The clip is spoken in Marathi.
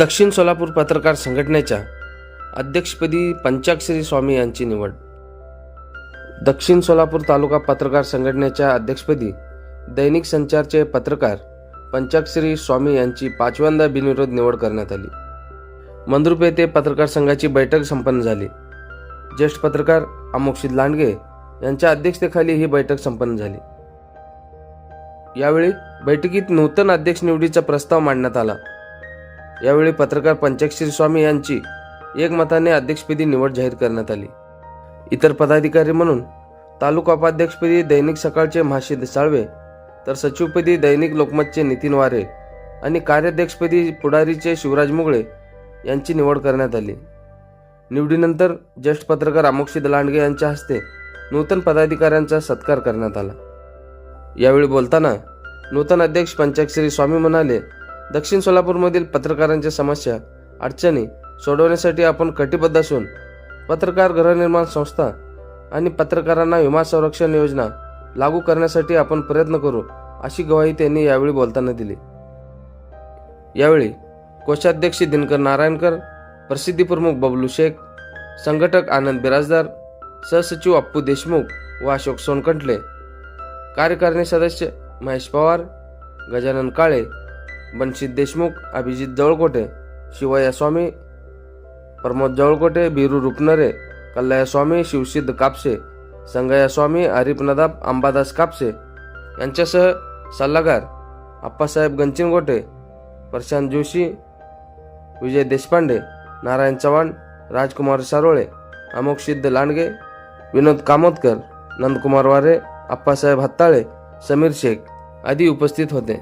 दक्षिण सोलापूर पत्रकार संघटनेच्या अध्यक्षपदी पंचाक्षरी स्वामी यांची निवड. दक्षिण सोलापूर तालुका पत्रकार संघटनेच्या अध्यक्षपदी दैनिक संचारचे पत्रकार पंचाक्षरी स्वामी यांची पाचव्यांदा बिनविरोध निवड करण्यात आली. मंद्रुप येथे पत्रकार संघाची बैठक संपन्न झाली. ज्येष्ठ पत्रकार अमोक्षित लांडगे यांच्या अध्यक्षतेखाली ही बैठक संपन्न झाली. यावेळी बैठकीत नूतन अध्यक्ष निवडीचा प्रस्ताव मांडण्यात आला. यावेळी पत्रकार पंचाक्षरी स्वामी यांची एकमताने अध्यक्षपदी निवड जाहीर करण्यात आली. इतर पदाधिकारी म्हणून तालुका उपाध्यक्षपदी दैनिक सकाळचे महाशिद साळवे तर सचिवपदी दैनिक लोकमतचे नितीन वारे आणि कार्याध्यक्षपदी पुढारीचे शिवराज मुगळे यांची निवड करण्यात आली. निवडीनंतर ज्येष्ठ पत्रकार अमोक्षी दलांडगे यांच्या हस्ते नूतन पदाधिकाऱ्यांचा सत्कार करण्यात आला. यावेळी बोलताना नूतन अध्यक्ष पंचाक्षरी स्वामी म्हणाले दक्षिण सोलापूरमधील पत्रकारांच्या समस्या अडचणी सोडवण्यासाठी आपण कटिबद्ध असून पत्रकार गृहनिर्माण संस्था आणि पत्रकारांना विमा संरक्षण योजना लागू करण्यासाठी आपण प्रयत्न करू अशी ग्वाही त्यांनी यावेळी बोलताना दिली. यावेळी कोषाध्यक्ष दिनकर नारायणकर प्रसिद्धीप्रमुख बबलू शेख संघटक आनंद बिराजदार सहसचिव अप्पू देशमुख व अशोक सोनकंटले कार्यकारिणी सदस्य महेश पवार गजानन काळे बनशीत देशमुख अभिजित जवळकोटे शिवया स्वामी प्रमोद जवळकोटे बिरू रुपनरे कल्लया स्वामी शिवसिद्ध कापसे संगया स्वामी आरिफ नदाब अंबादास कापसे यांच्यासह सल्लागार आप्पासाहेब गंचिनगोटे प्रशांत जोशी विजय देशपांडे नारायण चव्हाण राजकुमार सारोळे अमोक सिद्ध लांडगे विनोद कामोदकर नंदकुमार वारे आप्पासाहेब हत्ताळे समीर शेख आदी उपस्थित होते.